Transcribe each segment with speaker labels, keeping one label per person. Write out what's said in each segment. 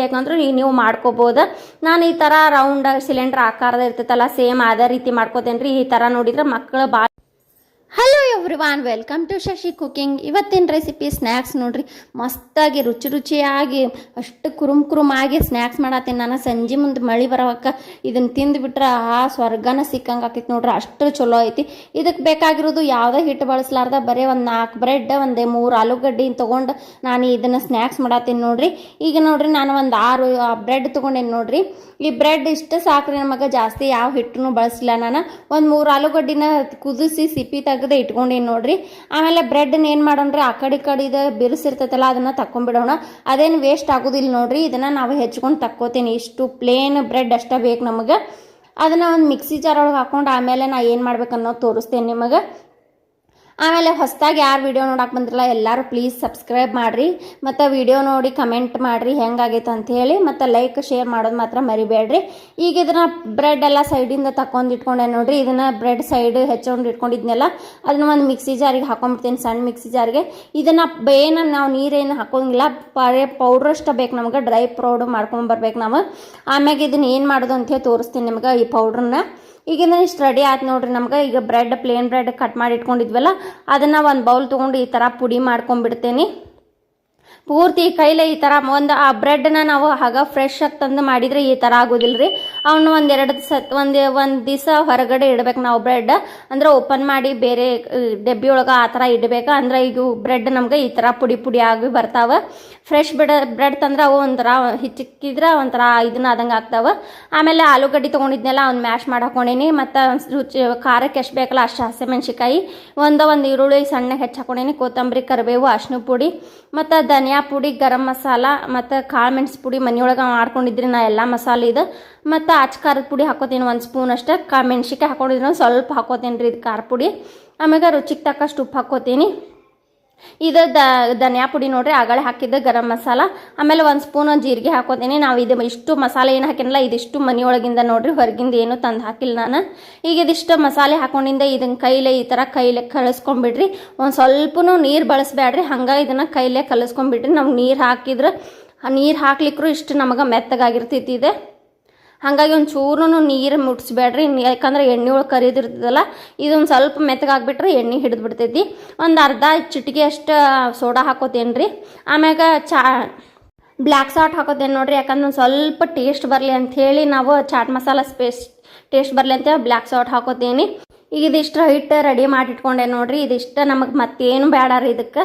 Speaker 1: ಬೇಕಂದ್ರೂ ನೀವು ನೀವು ಮಾಡ್ಕೋಬೋದು. ನಾನು ಈ ಥರ ರೌಂಡ್ ಸಿಲಿಂಡರ್ ಆಕಾರದ ಇರ್ತೈತಲ್ಲ ಸೇಮ್ ಅದೇ ರೀತಿ ಮಾಡ್ಕೋತೇನೆ ರೀ ಈ ಥರ ನೋಡಿದ್ರೆ ಮಕ್ಕಳು ಭಾಳ hello everyone welcome to Shashi cooking ಇವತ್ತಿನ ರೆಸಿಪಿ ಸ್ನ್ಯಾಕ್ಸ್ ನೋಡ್ರಿ. ಮಸ್ತಾಗಿ, ರುಚಿ ರುಚಿಯಾಗಿ, ಅಷ್ಟು ಕುರುಮ್ ಕುರುಮ್ ಆಗಿ ಸ್ನ್ಯಾಕ್ಸ್ ಮಾಡತ್ತೀನಿ ನಾನು. ಸಂಜೆ ಮುಂದೆ ಮಳೆ ಬರೋವಕ್ಕ ಇದನ್ನು ತಿಂದುಬಿಟ್ರೆ ಆ ಸ್ವರ್ಗನ ಸಿಕ್ಕಂಗೆ ಆಕೈತಿ ನೋಡ್ರಿ. ಅಷ್ಟು ಚಲೋ ಐತಿ. ಇದಕ್ಕೆ ಬೇಕಾಗಿರೋದು ಯಾವುದೇ ಹಿಟ್ಟು ಬಳಸಲಾರ್ದ ಬರೀ ಒಂದು ನಾಲ್ಕು ಬ್ರೆಡ್, ಒಂದು ಮೂರು ಆಲೂಗಡ್ಡೆ ತೊಗೊಂಡು ನಾನು ಇದನ್ನು ಸ್ನ್ಯಾಕ್ಸ್ ಮಾಡತ್ತೀನಿ ನೋಡ್ರಿ. ಈಗ ನೋಡ್ರಿ ನಾನು ಒಂದು ಆರು ಬ್ರೆಡ್ ತೊಗೊಂಡೇನಿ ನೋಡ್ರಿ. ಈ ಬ್ರೆಡ್ ಇಷ್ಟು ಸಾಕ್ರಿ ನಮಗೆ. ಜಾಸ್ತಿ ಯಾವ ಹಿಟ್ಟನ್ನು ಬಳಸಿಲ್ಲ ನಾನು. ಒಂದು ಮೂರು ಆಲೂಗಡ್ಡಿನ ಕುದಿಸಿ, ಸಿಪ್ಪಿ ತೆಗೆದು ಇಟ್ಕೊಂಡೀನಿ ನೋಡ್ರಿ. ಆಮೇಲೆ ಬ್ರೆಡ್ನ ಏನು ಮಾಡೋಣ್ರಿ? ಆ ಕಡೆ ಈ ಕಡೆ ಇದು ಬಿರುಸಿರ್ತೈತಲ್ಲ, ಅದನ್ನು ತಕೊಂಡ್ಬಿಡೋಣ ಅದೇನು ವೇಸ್ಟ್ ಆಗೋದಿಲ್ಲ ನೋಡ್ರಿ. ಇದನ್ನು ನಾವು ಹೆಚ್ಕೊಂಡು ತಕ್ಕೋತೀನಿ. ಇಷ್ಟು ಪ್ಲೇನ್ ಬ್ರೆಡ್ ಅಷ್ಟೇ ಬೇಕು ನಮಗೆ. ಅದನ್ನು ಒಂದು ಮಿಕ್ಸಿ ಜಾರ್ ಒಳಗೆ ಹಾಕೊಂಡು ಆಮೇಲೆ ನಾ ಏನು ಮಾಡ್ಬೇಕು ಅನ್ನೋದು ತೋರಿಸ್ತೇನೆ ನಿಮಗೆ. ಆಮೇಲೆ ಹೊಸದಾಗಿ ಯಾರು ವಿಡಿಯೋ ನೋಡಕ್ಕೆ ಬಂದಿರಲ್ಲ ಎಲ್ಲರೂ ಪ್ಲೀಸ್ ಸಬ್ಸ್ಕ್ರೈಬ್ ಮಾಡಿರಿ. ಮತ್ತು ವಿಡಿಯೋ ನೋಡಿ ಕಮೆಂಟ್ ಮಾಡಿರಿ ಹೆಂಗಾಗೈತೆ ಅಂತ ಹೇಳಿ. ಮತ್ತು ಲೈಕ್ ಶೇರ್ ಮಾಡೋದು ಮಾತ್ರ ಮರಿಬೇಡ್ರಿ. ಈಗ ಇದನ್ನು ಬ್ರೆಡ್ ಎಲ್ಲ ಸೈಡಿಂದ ತಕೊಂಡು ಇಟ್ಕೊಂಡೆ ನೋಡಿರಿ. ಇದನ್ನು ಬ್ರೆಡ್ ಸೈಡ್ ಹೆಚ್ಚೊಂಡು ಇಟ್ಕೊಂಡಿದ್ನೆಲ್ಲ, ಅದನ್ನ ಒಂದು ಮಿಕ್ಸಿ ಜಾರಿಗೆ ಹಾಕೊಂಡ್ಬಿಡ್ತೀನಿ ಸಣ್ಣ ಮಿಕ್ಸಿ ಜಾರಿಗೆ ಇದನ್ನು ಬೇನ ನಾವು ನೀರೇನು ಹಾಕೋಂಗಿಲ್ಲ. ಬರೇ ಪೌಡ್ರ್ ಅಷ್ಟು ಬೇಕು ನಮ್ಗೆ. ಡ್ರೈ ಪೌಡ್ರ್ ಮಾಡ್ಕೊಂಡು ಬರ್ಬೇಕು ನಾವು. ಆಮ್ಯಾಗ ಇದನ್ನ ಏನು ಮಾಡೋದು ಅಂತ ಹೇಳಿ ತೋರಿಸ್ತೀನಿ ನಿಮ್ಗೆ ಈ ಪೌಡ್ರನ್ನ ಈಗಿನ ಇಷ್ಟು ರೆಡಿ ಆಯ್ತು ನೋಡ್ರಿ ನಮ್ಗೆ. ಈಗ ಬ್ರೆಡ್ ಪ್ಲೇನ್ ಬ್ರೆಡ್ ಕಟ್ ಮಾಡಿ ಇಟ್ಕೊಂಡಿದ್ವಲ್ಲ, ಅದನ್ನು ಒಂದು ಬೌಲ್ ತೊಗೊಂಡು ಈ ಥರ ಪುಡಿ ಮಾಡ್ಕೊಂಡ್ಬಿಡ್ತೇನೆ. ಪೂರ್ತಿ ಕೈಲೇ ಈ ಥರ ಒಂದು ಆ ಬ್ರೆಡ್ನ ನಾವು ಆಗ ಫ್ರೆಶ್ ಆಗಿ ತಂದು ಮಾಡಿದರೆ ಈ ಥರ ಆಗೋದಿಲ್ಲ ರೀ ಅವನ್ನ ಒಂದು ಎರಡು ಸತ್ ಒಂದು ಒಂದು ದಿವಸ ಹೊರಗಡೆ ಇಡ್ಬೇಕು ನಾವು ಬ್ರೆಡ್ ಅಂದ್ರೆ ಓಪನ್ ಮಾಡಿ ಬೇರೆ ಡಬ್ಬಿ ಒಳಗೆ ಆ ಥರ ಇಡಬೇಕು. ಅಂದ್ರೆ ಈಗ ಬ್ರೆಡ್ ನಮ್ಗೆ ಈ ಥರ ಪುಡಿ ಪುಡಿ ಆಗಿ ಬರ್ತಾವೆ. ಫ್ರೆಶ್ ಬ್ರೆಡ್ ಬ್ರೆಡ್ ತಂದ್ರೆ ಅವು ಒಂಥರ ಹಿಚ್ಚಿಕ್ಕಿದ್ರೆ ಒಂಥರ ಇದನ್ನ ಆದಂಗೆ ಆಗ್ತಾವೆ. ಆಮೇಲೆ ಆಲೂಗಡ್ಡೆ ತೊಗೊಂಡಿದ್ನೆಲ್ಲ ಅವ್ನು ಮ್ಯಾಶ್ ಮಾಡಿ ಹಾಕೊಂಡೇನಿ. ಮತ್ತು ರುಚಿ ಖಾರಕ್ಕೆ ಎಷ್ಟು ಬೇಕಲ್ಲ ಅಷ್ಟು ಹಸಿಮೆಣ್ಸಿಕಾಯಿ ಒಂದು ಒಂದು ಈರುಳ್ಳಿ ಸಣ್ಣ ಹೆಚ್ಚು ಹಾಕೊಂಡೇನಿ. ಕೊತ್ತಂಬರಿ, ಕರಿಬೇವು ಅರ್ಶಿನ ಪುಡಿ. ಮತ್ತು ಧನಿಯಾ ಪುಡಿ, ಗರಂ ಮಸಾಲ ಮತ್ತು ಕಾಳು ಮೆಣಸು ಪುಡಿ ಮನೆಯೊಳಗೆ ಮಾಡ್ಕೊಂಡಿದ್ರಿ ನಾ ಎಲ್ಲ ಮಸಾಲೆ ಇದು. ಮತ್ತು ಆಚ ಖಾರದ ಪುಡಿ ಹಾಕೋತೀನಿ ಒಂದು ಸ್ಪೂನ್ ಅಷ್ಟೇ. ಕಾ ಮೆಣ್ಸಿಕಾಯಿ ಹಾಕೊಂಡಿದ್ರೆ ಸ್ವಲ್ಪ ಹಾಕೋತೀನಿ ರೀ ಇದು ಖಾರ ಪುಡಿ. ಆಮ್ಯಾಗ ರುಚಿಗೆ ತಕ್ಕಷ್ಟು ಉಪ್ಪು ಹಾಕೋತೀನಿ. ಇದು ದ, ಧನಿಯಾ ಪುಡಿ ನೋಡ್ರಿ ಆಗಳೆ ಹಾಕಿದ್ದೆ ಗರಂ ಮಸಾಲ. ಆಮೇಲೆ ಒಂದು ಸ್ಪೂನ್ ಜೀರಿಗೆ ಹಾಕೋತೀನಿ. ನಾವು ಇದು ಇಷ್ಟು ಮಸಾಲೆ ಏನು ಹಾಕಿನಲ್ಲ ಇದಿಷ್ಟು ಮನೆಯೊಳಗಿಂದ ನೋಡ್ರಿ, ಹೊರಗಿಂದ ಏನು ತಂದು ಹಾಕಿಲ್ಲ ನಾನು. ಈಗ ಇದಿಷ್ಟು ಮಸಾಲೆ ಹಾಕೊಂಡಿಂದ ಇದನ್ನ ಕೈಲೇ ಈ ಥರ ಕೈಲೇ ಕಳಿಸ್ಕೊಂಬಿಡ್ರಿ ಒಂದು ಸ್ವಲ್ಪನೂ ನೀರು ಬಳಸಬೇಡ್ರಿ ಹಂಗೆ ಇದನ್ನು ಕೈಲೇ ಕಲಿಸ್ಕೊಂಬಿಡ್ರಿ ನಮ್ಗೆ ನೀರು ಹಾಕಿದ್ರೆ ನೀರು ಹಾಕ್ಲಿಕ್ಕೂ ಇಷ್ಟು ನಮಗೆ ಮೆತ್ತಗಾಗಿರ್ತೈತಿ ಇದೆ. ಹಾಗಾಗಿ ಒಂದು ಚೂರು ನೀರು ಮುಟ್ಸ್ಬೇಡ್ರಿ. ಯಾಕಂದ್ರೆ ಎಣ್ಣೆ ಒಳಗೆ ಕರಿದಿರ್ತದಲ್ಲ, ಇದೊಂದು ಸ್ವಲ್ಪ ಮೆತ್ತಗಾಗ್ಬಿಟ್ರೆ ಎಣ್ಣೆ ಹಿಡಿದು ಬಿಡ್ತೈತಿ ಒಂದು ಅರ್ಧ ಚಿಟಿಕೆ ಅಷ್ಟು ಸೋಡಾ ಹಾಕೋತೇನೆ ರೀ ಆಮ್ಯಾಗ ಚಾ ಬ್ಲ್ಯಾಕ್ ಸಾಲ್ಟ್ ಹಾಕೋತೇನೆ ನೋಡ್ರಿ. ಯಾಕಂದ್ರೆ ಒಂದು ಸ್ವಲ್ಪ ಟೇಸ್ಟ್ ಬರಲಿ ಅಂಥೇಳಿ ನಾವು ಚಾಟ್ ಮಸಾಲ ಸ್ಪೇಸ್ ಟೇಸ್ಟ್ ಬರಲಿ ಅಂತ ಬ್ಲ್ಯಾಕ್ ಸಾಲ್ಟ್ ಹಾಕೋತೀನಿ. ಈಗ ಇದಿಷ್ಟು ಹಿಟ್ಟು ರೆಡಿ ಮಾಡಿ ಇಟ್ಕೊಂಡೆ ನೋಡ್ರಿ. ಇದಿಷ್ಟು ನಮಗೆ ಮತ್ತೇನು ಬೇಡ ರೀ ಇದಕ್ಕೆ.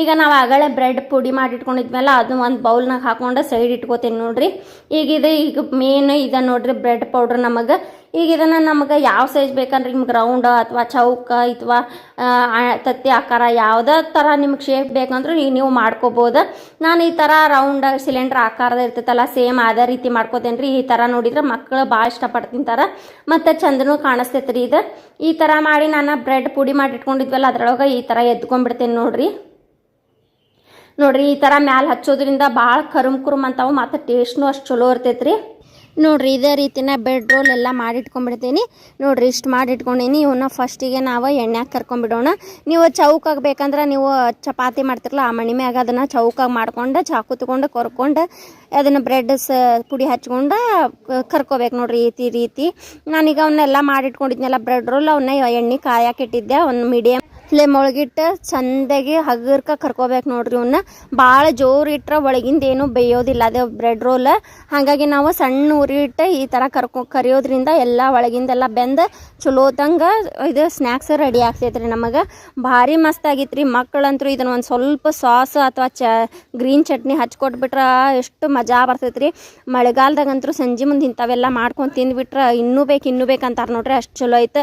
Speaker 1: ಈಗ ನಾವು ಆಗಲೇ ಬ್ರೆಡ್ ಪುಡಿ ಮಾಡಿ ಇಟ್ಕೊಂಡಿದ್ಮೇಲೆ ಅದನ್ನ ಒಂದು ಬೌಲ್ನಾಗ ಹಾಕೊಂಡು ಸೈಡ್ ಇಟ್ಕೋತೀನಿ ನೋಡ್ರಿ. ಈಗ ಇದು ಈಗ ಮೇನ್ ಇದೆ ನೋಡ್ರಿ ಬ್ರೆಡ್ ಪೌಡ್ರ್ ನಮಗೆ. ಈಗ ಇದನ್ನು ನಮಗೆ ಯಾವ ಸೈಜ್ ಬೇಕಂದ್ರೆ ನಿಮ್ಗೆ ರೌಂಡ್ ಅಥವಾ ಚೌಕ ಅಥವಾ ತತ್ತಿ ಆಕಾರ ಯಾವುದೇ ಥರ ನಿಮ್ಗೆ ಶೇಪ್ ಬೇಕಂದ್ರೂ ಈಗ ನೀವು ಮಾಡ್ಕೋಬೋದು. ನಾನು ಈ ಥರ ರೌಂಡ್ ಸಿಲಿಂಡರ್ ಆಕಾರದ ಇರ್ತೈತಲ್ಲ ಸೇಮ್ ಅದೇ ರೀತಿ ಮಾಡ್ಕೋತೇನೆ ರೀ ಈ ಥರ ನೋಡಿದ್ರೆ ಮಕ್ಕಳು ಭಾಳ ಇಷ್ಟಪಟ್ಟು ತಿಂತಾರೆ. ಮತ್ತು ಚಂದನೂ ಕಾಣಿಸ್ತೈತೆ ರೀ ಇದು. ಈ ಥರ ಮಾಡಿ ನಾನು ಬ್ರೆಡ್ ಪುಡಿ ಮಾಡಿ ಇಟ್ಕೊಂಡಿದ್ವಲ್ಲ, ಅದ್ರೊಳಗೆ ಈ ಥರ ಎದ್ಕೊಂಡ್ಬಿಡ್ತೇನೆ ನೋಡಿರಿ. ನೋಡಿರಿ, ಈ ಥರ ಮ್ಯಾಲೆ ಹಚ್ಚೋದ್ರಿಂದ ಭಾಳ ಕರುಮ್ ಕುರುಮ್ ಅಂತಾವು, ಮತ್ತು ಟೇಸ್ಟ್ನು ಅಷ್ಟು ಚಲೋ ಇರ್ತೈತೆ ರೀ ನೋಡ್ರಿ, ಇದೇ ರೀತಿನ ಬೆಡ್ ರೋಲ್ ಎಲ್ಲ ಮಾಡಿಟ್ಕೊಂಡ್ಬಿಡ್ತೀನಿ. ನೋಡ್ರಿ, ಇಷ್ಟು ಮಾಡಿಟ್ಕೊಂಡೀನಿ. ಇವನ್ನ ಫಸ್ಟಿಗೆ ನಾವು ಎಣ್ಣೆಗೆ ಕರ್ಕೊಂಡ್ಬಿಡೋಣ. ನೀವು ಚೌಕಾಗಿ ಬೇಕಂದ್ರೆ ನೀವು ಚಪಾತಿ ಮಾಡ್ತಿರಲ್ಲ ಆ ಮಣಿ ಮ್ಯಾಗ ಅದನ್ನು ಚೌಕಾಗಿ ಮಾಡ್ಕೊಂಡು, ಚಾಕು ತಗೊಂಡು, ಕೊರ್ಕೊಂಡು, ಅದನ್ನು ಬ್ರೆಡ್ ಸ ಪುಡಿ ಹಚ್ಕೊಂಡು, ಕರ್ಕೋಬೇಕು ನೋಡ್ರಿ ಈ ರೀತಿ. ನಾನೀಗ ಅವನ್ನೆಲ್ಲ ಮಾಡಿಟ್ಕೊಂಡಿದ್ನೆಲ್ಲ ಬ್ರೆಡ್ ರೋಲ್ ಅವನ್ನ ಎಣ್ಣೆ ಕಾಯಕ್ಕೆ ಇಟ್ಟಿದ್ದೆ. ಒಂದು ಮೀಡಿಯಮ್ ಫ್ಲೇಮ್ ಮೊಳಗಿಟ್ಟು ಚಂದಾಗಿ ಹಗರ್ಕ ಕರ್ಕೋಬೇಕು ನೋಡ್ರಿ ಇವನ್ನ ಭಾಳ ಜೋರು ಇಟ್ರೆ ಒಳಗಿಂದ ಏನು ಬೇಯೋದಿಲ್ಲ. ಅದು ಬ್ರೆಡ್ ರೋಲ್ ಹಾಗಾಗಿ ನಾವು ಸಣ್ಣ ಉರಿ ಇಟ್ಟು ಈ ಥರ ಕರ್ಕೊ ಕರಿಯೋದ್ರಿಂದ ಎಲ್ಲ ಒಳಗಿಂದೆಲ್ಲ ಬೆಂದು ಚಲೋದಂಗೆ ಇದು ಸ್ನ್ಯಾಕ್ಸ್ ರೆಡಿ ಆಗ್ತೈತೆ ರೀ ನಮಗೆ. ಭಾರಿ ಮಸ್ತ್ ಆಗಿತ್ತು ರೀ ಮಕ್ಕಳಂತೂ ಇದನ್ನ ಒಂದು ಸ್ವಲ್ಪ ಸಾಸ್ ಅಥವಾ ಚ ಗ್ರೀನ್ ಚಟ್ನಿ ಹಚ್ಕೊಟ್ಬಿಟ್ರೆ ಎಷ್ಟು ಮಜಾ ಬರ್ತೈತೆ ರೀ ಸಂಜೆ ಮುಂದೆ ಇಂಥವೆಲ್ಲ ಮಾಡ್ಕೊಂಡು ತಿಂದ್ಬಿಟ್ರೆ ಇನ್ನೂ ಬೇಕು ಇನ್ನೂ ಬೇಕು ಅಂತಾರೆ ನೋಡ್ರಿ. ಅಷ್ಟು ಚಲೋ ಐತೆ.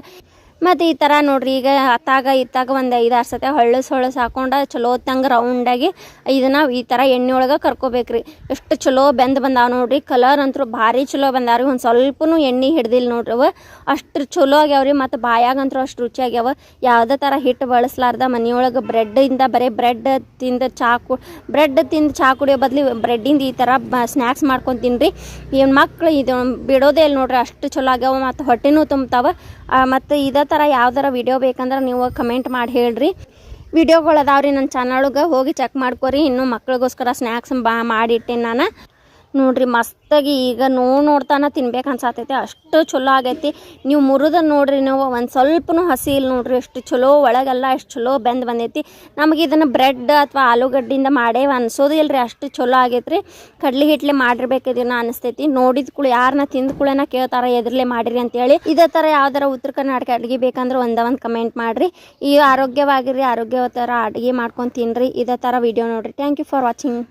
Speaker 1: ಮತ್ತು ಈ ಥರ ನೋಡ್ರಿ, ಈಗ ಅತ್ತಾಗ ಇತ್ತಾಗ ಒಂದು ಐದು ಆರು ಸತಿ ಹೊಳ್ಳಸ್ ಹೊಳ್ಳಸ್ ಹಾಕೊಂಡು ಚಲೋ ತಂಗೆ ರೌಂಡಾಗಿ ಇದನ್ನು ಈ ಥರ ಎಣ್ಣೆ ಒಳಗೆ ಕರ್ಕೋಬೇಕ್ರಿ. ಎಷ್ಟು ಚಲೋ ಬೆಂದು ಬಂದಾವ ನೋಡ್ರಿ ಕಲರ್ ಅಂತೂ ಭಾರಿ ಚಲೋ ಬಂದಾವ್ರಿ. ಒಂದು ಸ್ವಲ್ಪನೂ ಎಣ್ಣೆ ಹಿಡ್ದಿಲ್ಲ ನೋಡ್ರಿ ಅವ ಅಷ್ಟು ಚಲೋ ಆಗ್ಯಾವ್ರಿ ಮತ್ತು ಬಾಯಾಗಂತೂ ಅಷ್ಟು ರುಚಿ ಆಗ್ಯಾವ. ಯಾವುದೇ ಥರ ಹಿಟ್ಟು ಬಳಸ್ಲಾರ್ದ ಮನೆಯೊಳಗೆ ಬ್ರೆಡ್ಡಿಂದ ಬರೀ ಬ್ರೆಡ್ ತಿಂದ ಚಾ ಕು ಬ್ರೆಡ್ ತಿಂದು ಚಾ ಕುಡಿಯೋ ಬದ್ಲಿ ಬ್ರೆಡ್ಡಿಂದ ಈ ಥರ ಬ ಸ್ನ್ಯಾಕ್ಸ್ ಮಾಡ್ಕೊಂಡು ತಿನ್ರಿ. ಏನು ಮಕ್ಳು ಇದು ಬಿಡೋದೇ ಇಲ್ಲ ನೋಡ್ರಿ, ಅಷ್ಟು ಚಲೋ ಆಗ್ಯಾವ ಮತ್ತು ಹೊಟ್ಟೆನೂ ತುಂಬ್ತಾವ. ಮತ್ತು ಇದೇ ಥರ ಯಾವ್ದಾರ ವಿಡಿಯೋ ಬೇಕಂದ್ರೆ ನೀವು ಕಮೆಂಟ್ ಮಾಡಿ ಹೇಳ್ರಿ. ವಿಡಿಯೋಗಳು ಅದಾವ್ರಿ ನನ್ನ ಚಾನಲ್ಗೆ ಹೋಗಿ ಚೆಕ್ ಮಾಡ್ಕೊರಿ. ಇನ್ನೂ ಮಕ್ಕಳಿಗೋಸ್ಕರ ಸ್ನ್ಯಾಕ್ಸ್ ಬಾ ಮಾಡಿಟ್ಟೆ ನಾನು. ನೋಡ್ರಿ, ಮಸ್ತಾಗಿ ಈಗ ನೋ ನೋಡ್ತಾನ ತಿನ್ಬೇಕು ಅನ್ಸಾತೈತಿ. ಅಷ್ಟು ಚಲೋ ಆಗೈತಿ. ನೀವು ಮುರಿದ ನೋಡ್ರಿ ನೀವು, ಒಂದು ಸ್ವಲ್ಪನೂ ಹಸಿ ಇಲ್ಲ ನೋಡ್ರಿ. ಎಷ್ಟು ಚಲೋ ಒಳಗೆಲ್ಲ, ಎಷ್ಟು ಚಲೋ ಬೆಂದು ಬಂದೈತಿ. ನಮಗೆ ಇದನ್ನು ಬ್ರೆಡ್ ಅಥವಾ ಆಲೂಗಡ್ಡಿಯಿಂದ ಮಾಡೇವ ಅನ್ಸೋದು ಇಲ್ರಿ. ಅಷ್ಟು ಚಲೋ ಆಗೈತ್ರಿ. ಕಡ್ಲಿ ಹಿಟ್ಲೆ ಮಾಡಿರ್ಬೇಕು ಇದನ್ನ ಅನಿಸ್ತೈತಿ. ನೋಡಿದ ಕೂಡ ಯಾರನ್ನ ತಿಂದ ಕೂಡನ ಕೇಳ್ತಾರ, ಎದ್ರಲೆ ಮಾಡಿರಿ? ಅಂತೇಳಿ. ಇದೇ ಥರ ಯಾವ್ದಾರ ಉತ್ತರ ಕರ್ನಾಟಕ ಅಡುಗೆ ಬೇಕಂದ್ರೆ ಒಂದ ಒಂದು ಕಮೆಂಟ್ ಮಾಡಿರಿ. ಈ ಆರೋಗ್ಯವಾಗಿರಿ ಆರೋಗ್ಯತರ ಅಡುಗೆ ಮಾಡ್ಕೊಂಡು ತಿನ್ರಿ. ಇದೇ ಥರ ವಿಡಿಯೋ ನೋಡಿರಿ. Thank you for watching